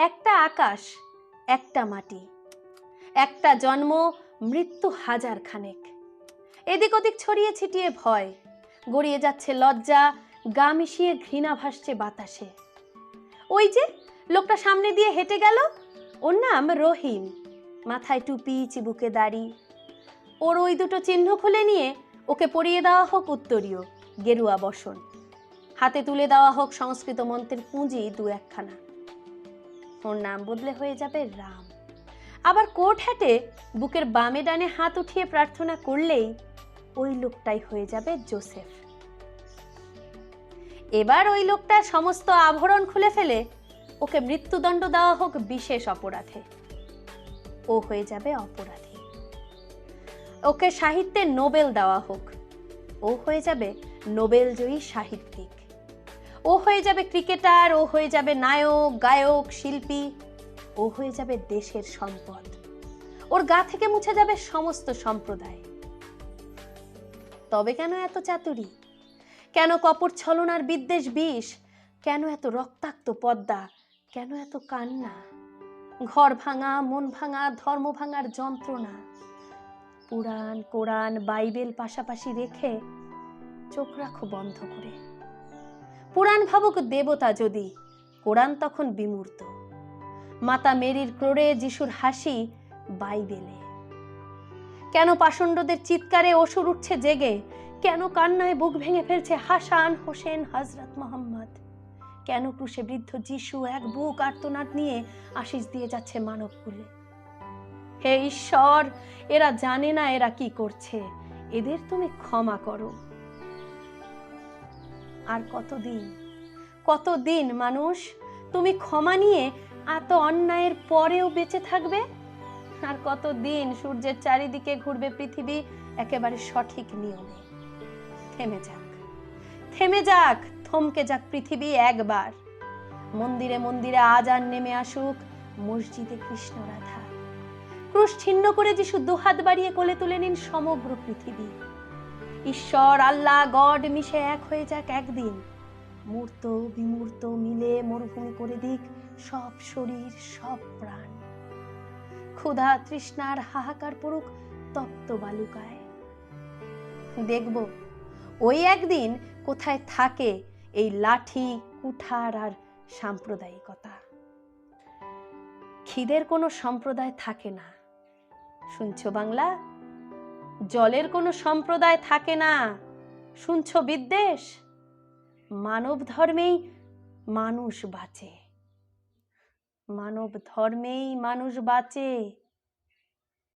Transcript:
একটা আকাশ, একটা মাটি, একটা জন্ম, মৃত্যু হাজার খানেক। এদিক ওদিক ছড়িয়ে ছিটিয়ে ভয়, গড়িয়ে যাচ্ছে লজ্জা, গা মিশিয়ে ঘৃণা ভাসছে বাতাসে। ওই যে, লোকটা সামনে দিয়ে হেঁটে গেল, ওর নাম রহিম, মাথায় টুপি, চিবুকে দাড়ি। ওর ওই দুটো চিহ্ন খুলে নিয়ে ওকে পরিয়ে দেওয়া হোক উত্তরীয়, গেরুয়া বসন। হাতে তুলে দেওয়া হোক সংস্কৃত মন্ত্রের পুঁজি দু একখানা ওর নাম বদলে হয়ে যাবে রাম। আবার কোট হ্যাটে বুকের বামে ডানে হাত উঠিয়ে প্রার্থনা করলেই ওই লোকটাই হয়ে যাবে জোসেফ। এবার ওই লোকটার সমস্ত আভরণ খুলে ফেলে, ওকে মৃত্যুদণ্ড দেওয়া হোক বিশেষ অপরাধে। ও হয়ে যাবে অপরাধী। ওকে সাহিত্যে নোবেল দেওয়া হোক, ও হয়ে যাবে নোবেলজয়ী সাহিত্যিক। ও হয়ে যাবে ক্রিকেটার, ও হয়ে যাবে নায়ক, গায়ক, শিল্পী, ও হয়ে যাবে দেশের সম্পদ। ওর গা থেকে মুছে যাবে সমস্ত সম্প্রদায়। তবে কেন এত চাতুরি? কেন কপট ছলনার বিদ্বেষ বিষ? কেন এত রক্তাক্ত পদ্মা? কেন এত কান্না? ঘর ভাঙা, মন ভাঙা, ধর্ম ভাঙার যন্ত্রণা। পুরাণ, কোরআন, বাইবেল পাশাপাশি রেখে চোখ রাখো বন্ধ করে। পুরাণ ভাবুক দেবতা যদি, কোরআন তখন বিমূর্ত। মাতা মেরির ক্রোড়ে যিশুর হাসি বাইবেলে। কেন পাষণ্ডদের চিৎকারে অসুর উঠছে জেগে? কেন কান্নায় বুক ভেঙে ফেলছে হাসান হোসেন হজরত মোহাম্মদ? কেন ক্রুশে বৃদ্ধ যিশু এক বুক আর্তনাদ নিয়ে আশিস দিয়ে যাচ্ছে মানব কুলে? হে ঈশ্বর, এরা জানে না এরা কি করছে। এদের তুমি ক্ষমা করো। আর কতদিন? কতদিন, মানুষ? তুমি ক্ষমা নিয়ে এত অন্যায়ের পরেও বেঁচে থাকবে? আর কতদিন সূর্যের চারিদিকে ঘুরবে পৃথিবী একেবারে সঠিক নিয়মে? থেমে যাক। থেমে যাক, থমকে যাক পৃথিবী একবার। মন্দিরে মন্দিরে আজান নেমে আসুক, মসজিদে কৃষ্ণ রাধা। ক্রুশ ছিন্ন করে যিশু দুহাত বাড়িয়ে কোলে তুলে নিন সমগ্র পৃথিবী। ঈশ্বর, আল্লাহ, গড মিশে এক হয়ে যাক একদিন। মূর্ত, বিমূর্ত মিলে মরুভূমি করে দিক সব শরীর, সব প্রাণ। ক্ষুধা তৃষ্ণার হাহাকার পড়ুক, তপ্ত বালুকায়। দেখব, ওই একদিন কোথায় থাকে এই লাঠি, কুঠার আর সাম্প্রদায়িকতা। খিদের কোনো সম্প্রদায় থাকে না। শুনছো বাংলা? জলের কোনো সম্প্রদায় থাকে না। শুনছ বিদ্বেষ? মানব ধর্মেই মানুষ বাঁচে। মানব ধর্মেই মানুষ বাঁচে।